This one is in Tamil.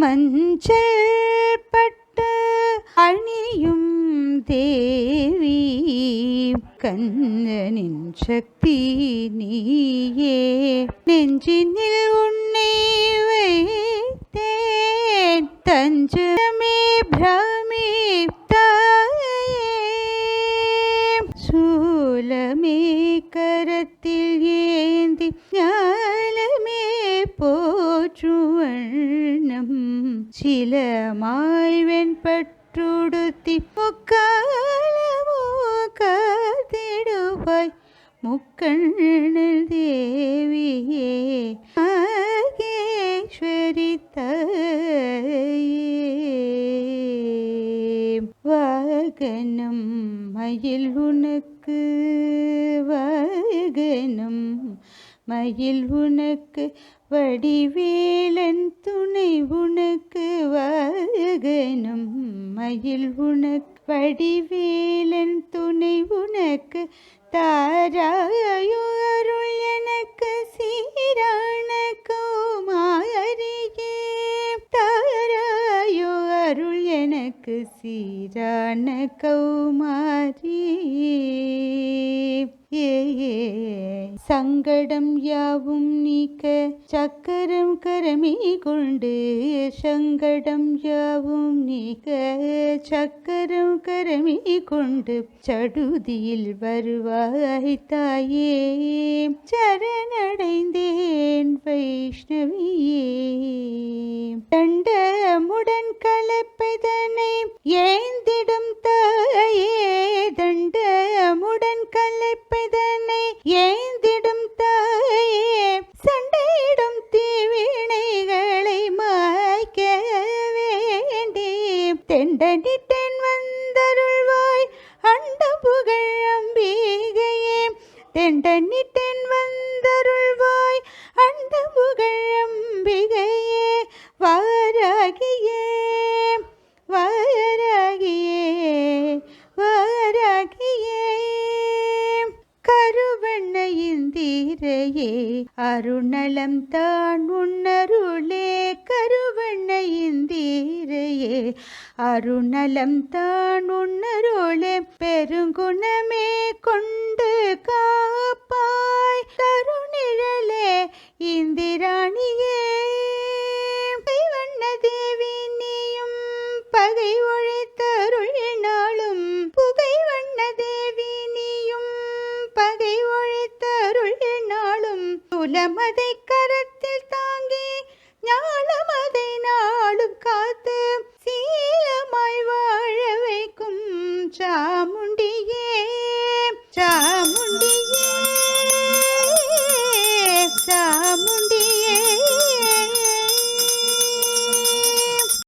மஞ்சள் பட்டு அணியும் தேவி கந்தனின் சக்தி நீயே. நெஞ்சினில் உன்னை வைத்தேன் தஞ்சம் சிலமாய் வெண்பட்டுடுத்தி முக்காலமோ காத்திடுவாய். முக்கண்ணல் தேவியே மகேஸ்வரி தாயே. வாகனம் மயில் உனக்கு வாகனம் மயில் உனக்கு வடிவேலன் துணை உனக்கு வாகனம் மயில் உனக்கு வடிவேலன் துணை உனக்கு தாராயோ அருள் எனக்கு சீரான கௌமாரியே தாராயோ அருள் எனக்கு சீரான கௌமாரி ஏ. சங்கடம் யாவும் நீக்க சக்கரம் கரமே கொண்டு சங்கடம் யாவும் நீக்க சக்கரம் கரமே கொண்டு சடுதியில் வருவாய் தாயே. சரணடைந்தேன் வைஷ்ணவியே. தண்டமுடன் கலப்பதனை தெண்டனிட்டன் வந்தருள்வாய். அண்ட புகழ் அம்பிகையே தெண்டனிட்டன் வந்தருள்வாய். அண்ட புகழ் அம்பிகையே வாராகியே வாராகியே வாராகியே. கருவண்ண தீரையே அருணலம் தான் உன்னருளே. கரு கருவண்ண தீரையே அருணலம் தான் உன்னருளே பெருங்குணமே கொண்டு காப்பாய் தருணிழலே இந்திராணியே. வண்ண தேவி நீயும் பகை ஒழித்தருளினாலும் புகை வண்ண தேவி நீயும் பகை ஒழித்தருளினாலும் துலமதை చాముండియే చా